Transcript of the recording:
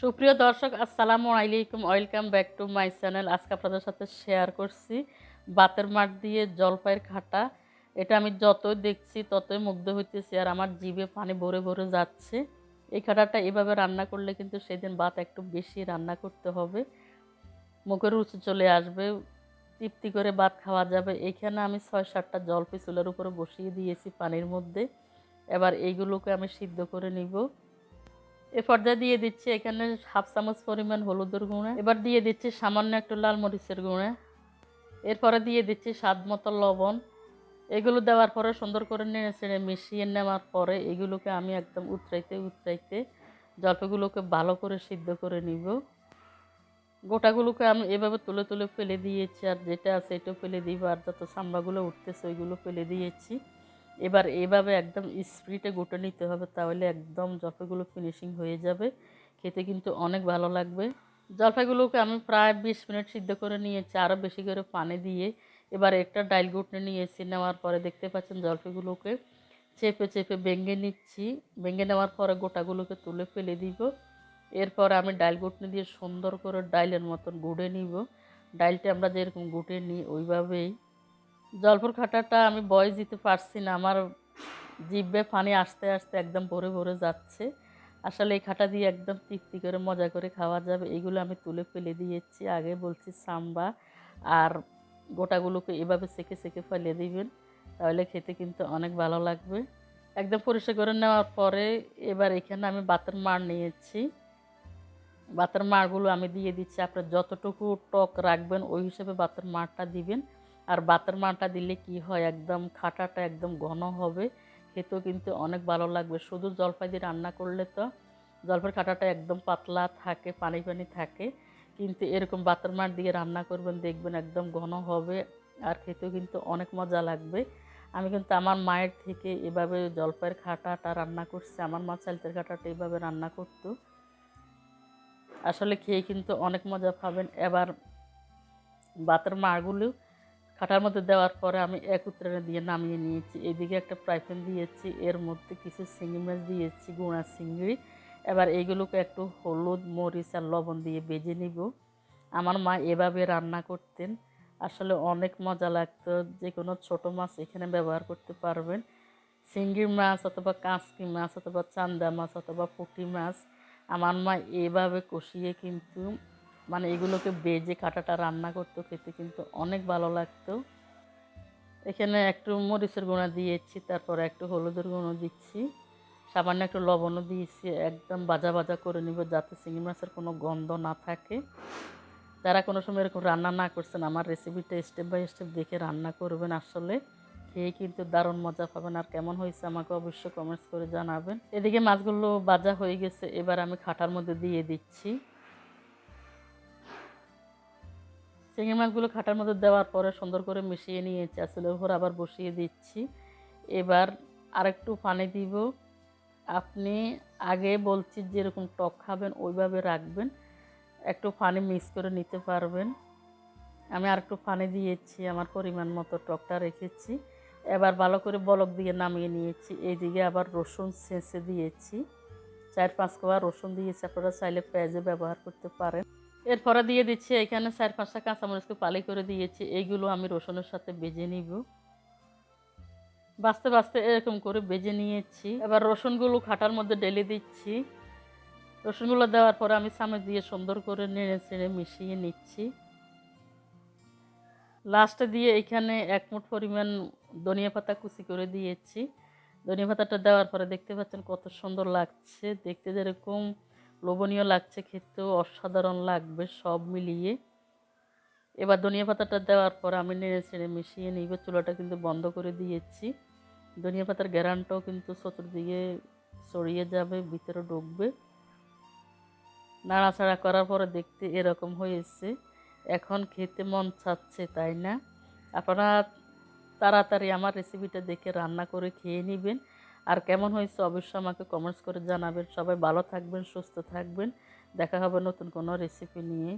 সুপ্রিয় দর্শক, আসসালামু আলাইকুম। Welcome back to my channel আজকে আপনাদের সাথে শেয়ার করছি বাতের মাঠ দিয়ে জলপাইয়ের খাটা। এটা আমি যতই দেখছি, ততই মুগ্ধ হইতেছি আর আমার জিভে পানি ভরে ভরে যাচ্ছে। এই খাটাটা এভাবে রান্না করলে কিন্তু সেদিন ভাত একটু বেশি রান্না করতে হবে। মুখের রুচি চলে আসবে, তৃপ্তি করে ভাত খাওয়া যাবে। এখানে আমি ছয় সাতটা জলপাই চুলের উপরে বসিয়ে দিয়েছি পানির মধ্যে। এবার এইগুলোকে আমি সিদ্ধ করে নিব। এ পর্যায়ে দিয়ে দিচ্ছি এখানে হাফ চামচ পরিমাণ হলুদের গুঁড়া। এবার দিয়ে দিচ্ছি সামান্য একটু লাল মরিচের গুঁড়া। এরপরে দিয়ে দিচ্ছি স্বাদ মতো লবণ। এগুলো দেওয়ার পরে সুন্দর করে নেড়ে চেড়ে মিশিয়ে নেওয়ার পরে এগুলোকে আমি একদম উতরাইতে উতরাইতে জলপাইগুলোকে ভালো করে সিদ্ধ করে নিব। গোটাগুলোকে আমি এভাবে তুলে তুলে ফেলে দিয়েছি, আর যেটা আছে এটাও ফেলে দিব, আর যত সাম্বাগুলো উঠতেছে ওইগুলো ফেলে দিয়েছি। এবার এভাবে একদম স্প্রিটে গুটে নিতে হবে তাহলে একদম জলপাইগুলো ফিনিশিং হয়ে যাবে, খেতে কিন্তু অনেক ভালো লাগবে। জলপাইগুলোকে আমি প্রায় বিশ মিনিট সিদ্ধ করে নিয়েছি, আরও বেশি করে পানি দিয়ে। এবার একটা ডাইল গুটনে নিয়েছি, নেওয়ার পরে দেখতে পাচ্ছেন জলপাইগুলোকে চেপে চেপে ভেঙে নিচ্ছি। ভেঙে নেওয়ার পরে গোটাগুলোকে তুলে ফেলে দিব। এরপর আমি ডাইল গুটনি দিয়ে সুন্দর করে ডাইলের মতন গুড়ে নিব। ডাইলটা আমরা যেরকম গুটে নিই ওইভাবেই। জলপুর খাটাটা আমি বয়স দিতে পারছি না। আমার জিভে পানি আসতে আসতে একদম ভরে ভরে যাচ্ছে। আসলে এই খাটা দিয়ে একদম তৃপ্তি করে মজা করে খাওয়া যাবে। এগুলো আমি তুলে ফেলে দিয়েছি। আগে বলছি সাম্বা আর গোটাগুলোকে এভাবে সেকে সেকে ফেলে দিবেন, তাহলে খেতে কিন্তু অনেক ভালো লাগবে। একদম পরিষ্কার করে নেওয়ার পরে এবার এখানে আমি বাতের মার নিয়েছি। বাতের মারগুলো আমি দিয়ে দিচ্ছি। আপনার যতটুকু টক রাখবেন, ওই হিসেবে বাতের মারটা দিবেন। আর বাতের মাটা দিলে কি হয়? একদম খাটাটা একদম ঘন হবে। খেতেও কিন্তু অনেক ভালো লাগবে। শুধু জলপাই দিয়ে রান্না করলে তো জলপাইয়ের খাটাটা একদম পাতলা থাকে, পানি পানি থাকে। কিন্তু এরকম বাতের মার দিয়ে রান্না করবেন, দেখবেন একদম ঘন হবে আর খেতেও কিন্তু অনেক মজা লাগবে। আমি কিন্তু আমার মায়ের থেকে এভাবে জলপাইয়ের খাটাটা রান্না করছি। আমার মা চালতের খাটাটা এভাবে রান্না করতো। আসলে খেয়ে কিন্তু অনেক মজা পাবেন। এবার বাতের মারগুলো খাটার মধ্যে দেওয়ার পরে আমি এক উত্তরানে দিয়ে নামিয়ে নিয়েছি। এদিকে একটা ফ্রাই প্যান দিয়েছি, এর মধ্যে কিছু চিংড়ি মাছ দিয়েছি, গুঁড়া চিংড়ি এবার এইগুলোকে একটু হলুদ, মরিচ আর লবণ দিয়ে বেজে নিব। আমার মা এভাবে রান্না করতেন। আসলে অনেক মজা লাগতো। যে কোনো ছোটো মাছ এখানে ব্যবহার করতে পারবেন। চিংড়ি মাছ অথবা কাঁচকি মাছ অথবা চান্দা মাছ অথবা পুঁটি মাছ আমার মা এভাবে কষিয়ে কিন্তু মানে এগুলোকে বেজে কাটাটা রান্না করতো, খেতে কিন্তু অনেক ভালো লাগতো। এখানে একটু মরিচের গুঁড়া দিয়েছি, তারপর একটু হলুদের গুঁড়ো দিচ্ছি। সামান্য একটু লবণও দিয়েছি, একদম বাজা বাজা করে নিব যাতে চিংড়ি মাছের কোনো গন্ধ না থাকে। যারা কোনো সময় এরকম রান্না না করছেন, আমার রেসিপিটা স্টেপ বাই স্টেপ দেখে রান্না করবেন আসলে। খেয়ে কিন্তু দারুণ মজা পাবেন। আর কেমন হয়েছে আমাকে অবশ্যই কমেন্টস করে জানাবেন। এদিকে মাছগুলো বাজা হয়ে গেছে, এবার আমি খাটার মধ্যে দিয়ে দিচ্ছি। চিংড়ি মাছগুলো খাটার মধ্যে দেওয়ার পরে সুন্দর করে মিশিয়ে নিয়েছি আসলে উপর আবার বসিয়ে দিচ্ছি। এবার আরেকটু পানি দিব। আপনি আগে বলছি যেরকম টক খাবেন, ওইভাবে রাখবেন। একটু পানি মিক্স করে নিতে পারবেন। আমি আর একটু পানি দিয়েছি, আমার পরিমাণ মতো টকটা রেখেছি। এবার ভালো করে বলক দিয়ে নামিয়ে নিয়েছি। এইদিকে আবার রসুন ছেঁচে দিয়েছি। চার পাঁচ কোয়া রসুন দিয়েছি, আপনারা চাইলে পেঁয়াজে ব্যবহার করতে পারেন। এরপরে দিয়ে দিচ্ছি এখানে চার পাঁচটা কাঁচামরিচকে পালি করে দিয়েছি। এইগুলো আমি রসুনের সাথে বেজে নিব। বাঁচতে বাঁচতে এরকম করে বেজে নিয়েছি। এবার রসুনগুলো খাটার মধ্যে ডেলে দিচ্ছি। রসুনগুলো দেওয়ার পরে আমি চামচ দিয়ে সুন্দর করে নেড়ে চেড়ে মিশিয়ে নিচ্ছি। লাস্টে দিয়ে এখানে এক মুঠ পরিমাণ ধনিয়া পাতা কুচি করে দিয়েছি। ধনিয়া পাতাটা দেওয়ার পরে দেখতে পাচ্ছেন কত সুন্দর লাগছে। দেখতে যেরকম লোভনীয় লাগছে, খেতেও অসাধারণ লাগবে, সব মিলিয়ে। এবার ধনিয়া পাতাটা দেওয়ার পর আমি নেড়ে ছেড়ে মিশিয়ে নিব, চুলাটা কিন্তু বন্ধ করে দিয়েছি। ধনিয়া পাতার গ্যারানটাও কিন্তু চতুর্দিকে ছড়িয়ে যাবে, ভিতরে ঢুকবে। নাড়াচাড়া করার পরে দেখতে এরকম হয়েছে। এখন খেতে মন চাচ্ছে, তাই না? আপনারা তাড়াতাড়ি আমার রেসিপিটা দেখে রান্না করে খেয়ে নেবেন। আর কেমন হয়েছে অবশ্যই আমাকে কমেন্টস করে জানাবেন। সবাই ভালো থাকবেন, সুস্থ থাকবেন। দেখা হবে নতুন কোনো রেসিপি নিয়ে।